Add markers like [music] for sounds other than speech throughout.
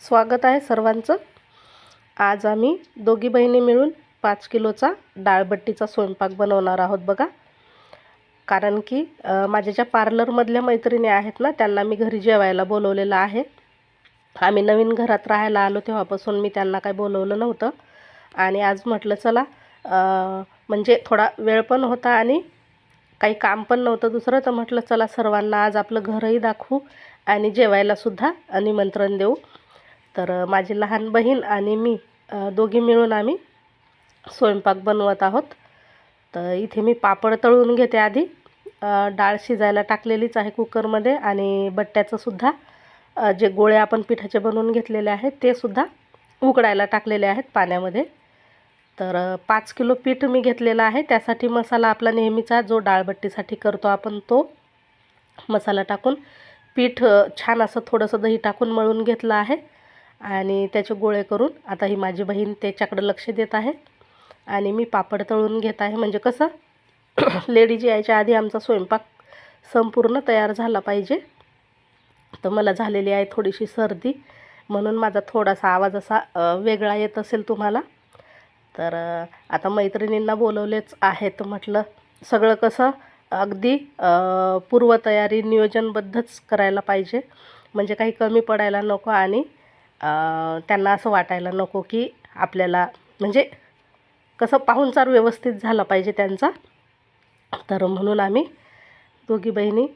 स्वागत आहे सर्वांचं. आज आम्ही दोघी बहिणी मिळून पाच किलोचा डाळबट्टीचा स्वयंपाक बनवणार आहोत बघा. कारण की माझ्या ज्या पार्लरमधल्या मैत्रिणी आहेत ना त्यांना मी घरी जेवायला बोलवलेलं आहे. आम्ही नवीन घरात राहायला आलो तेव्हापासून मी त्यांना काही बोलवलं नव्हतं. आणि आज म्हटलं चला म्हणजे थोडा वेळ पण होता आणि काही काम पण नव्हतं दुसरं तर म्हटलं चला सर्वांना आज आपलं घरही दाखवू आणि जेवायलासुद्धा निमंत्रण देऊ. तर माझी लहान बहीण आणि मी दोघी मिळून आम्ही स्वयंपाक बनवत आहोत. तर इथे मी पापड तळून घेते आधी. डाळ शिजायला टाकलेलीच आहे कुकरमध्ये आणि बट्ट्याचंसुद्धा जे गोळे आपण पिठाचे बनवून घेतलेले आहेत ते सुद्धा उकडायला टाकलेले आहेत पाण्यामध्ये. तर पाच किलो पीठ मी घेतलेलं आहे. त्यासाठी मसाला आपला नेहमीचा जो डाळबट्टीसाठी करतो आपण तो मसाला टाकून पीठ छान असं थोडंसं दही टाकून मळून घेतलं आहे. आणि त्याचे गोळे करून आता ही माझी बहीण त्याच्याकडं लक्ष देत आहे. आणि मी पापड तळून घेत आहे. म्हणजे कसं [clears throat] लेडीज यायच्या आधी आमचा स्वयंपाक संपूर्ण तयार झाला पाहिजे. तर मला झालेली आहे थोडीशी सर्दी. म्हणून माझा थोडासा आवाज असा वेगळा येत असेल तुम्हाला. तर आता मैत्रिणींना बोलवलेच आहेत म्हटलं सगळं कसं अगदी पूर्वतयारी नियोजनबद्धच करायला पाहिजे. म्हणजे काही कमी पडायला नको आणि त्यांना असं वाटायला नको की आपल्याला म्हणजे कसं पाहुणचार व्यवस्थित झाला पाहिजे त्यांचा. तर म्हणून आम्ही दोघी बहिणी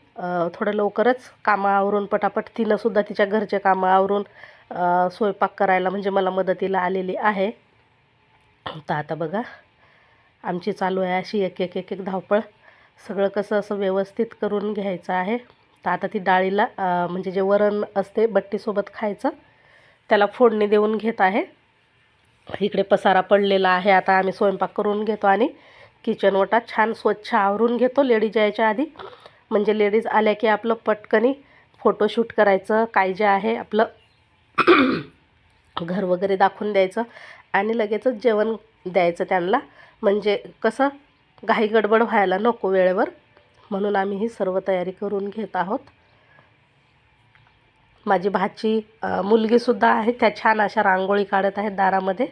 थोडं लवकरच कामं आवरून पटापट तिनंसुद्धा तिच्या घरचे कामं आवरून स्वयंपाक करायला म्हणजे मला मदतीला आलेली आहे. तर आता बघा आमची चालू आहे अशी एक एक एक एक धावपळ. सगळं कसं असं व्यवस्थित करून घ्यायचं आहे. तर आता ती डाळीला म्हणजे जे वरण असते बट्टीसोबत खायचं त्याला फोडणी देऊन घेत आहे. इकडे पसारा पडलेला आहे. आता आम्ही स्वयंपाक करून घेतो आणि किचन ओटा छान स्वच्छ आवरून घेतो लेडीज यायच्या आधी. म्हणजे लेडीज आल्या की आपलं पटकनी फोटोशूट करायचं. काय जे आहे आपलं घर वगैरे दाखवून द्यायचं आणि लगेचच जेवण द्यायचं त्यांना. म्हणजे कसं घाई गडबड व्हायला नको वेळेवर. म्हणून आम्ही ही सर्व तयारी करून घेत आहोत. माझी भाची मुलगीसुद्धा आहे. त्या छान अशा रांगोळी काढत आहेत दारामध्ये.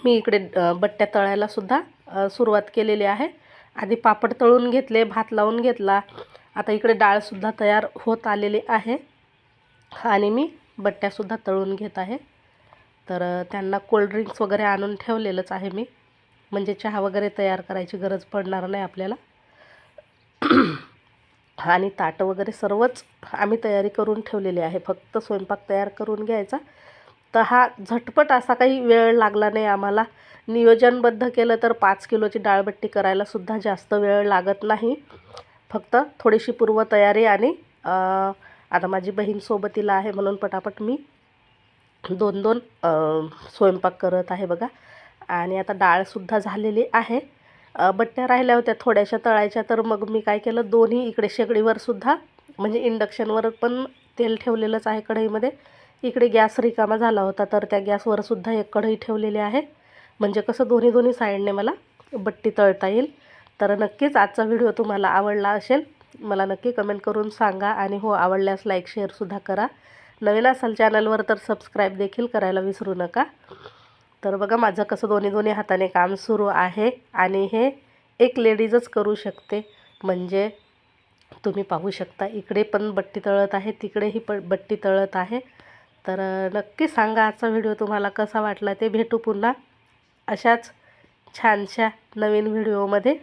मी इकडे बट्ट्या तळायलासुद्धा सुरुवात केलेली आहे. आधी पापड तळून घेतले भात लावून घेतला. आता इकडे डाळसुद्धा तयार होत आलेली आहे. आणि मी बट्ट्यासुद्धा तळून घेत आहे. तर त्यांना कोल्ड्रिंक्स वगैरे आणून ठेवलेलंच आहे मी. म्हणजे चहा वगैरे तयार करायची गरज पडणार नाही आपल्याला. [clears throat] आणि ताटं वगैरे सर्वच आम्ही तयारी करून ठेवलेली आहे. फक्त स्वयंपाक तयार करून घ्यायचा. तर हा झटपट असा काही वेळ लागला नाही आम्हाला. नियोजनबद्ध केलं तर पाच किलोची डाळबट्टी करायलासुद्धा जास्त वेळ लागत नाही. फक्त थोडीशी पूर्वतयारी आणि आता माझी बहीण सोबतीला आहे म्हणून पटापट मी दोन दोन स्वयंपाक करत आहे बघा. आणि आता डाळसुद्धा झालेली आहे. बट्ट्या राहिल्या होत्या थोड्याशा तळायच्या तर मग मी काय केलं दोन्ही इकडे शेगडीवर सुद्धा म्हणजे इंडक्शनवर पण तेल ठेवलेलंच आहे कढईमध्ये. इकडे गॅस रिकामा झाला होता तर त्या गॅसवर सुद्धा एक कढई ठेवलेली आहे. म्हणजे कसं दोन्ही दोन्ही साईडने मला बट्टी तळता येईल. तर नक्कीच आजचा व्हिडिओ तुम्हाला आवडला असेल मला नक्की कमेंट करून सांगा आणि हो आवडल्यास लाईक शेअरसुद्धा करा. नवीन असाल चॅनलवर तर सबस्क्राईब देखील करायला विसरू नका. तर बघा माझं कसं दोन्ही दोन्ही हाताने काम सुरू आहे आणि हे एक लेडीजच करू शकते. म्हणजे तुम्ही पाहू शकता इकडे पण बट्टी तळत आहे तिकडेही प बट्टी तळत आहे. तर नक्की सांगा आजचा व्हिडिओ तुम्हाला कसा वाटला ते भेटू पुन्हा अशाच छानशा नवीन व्हिडिओमध्ये.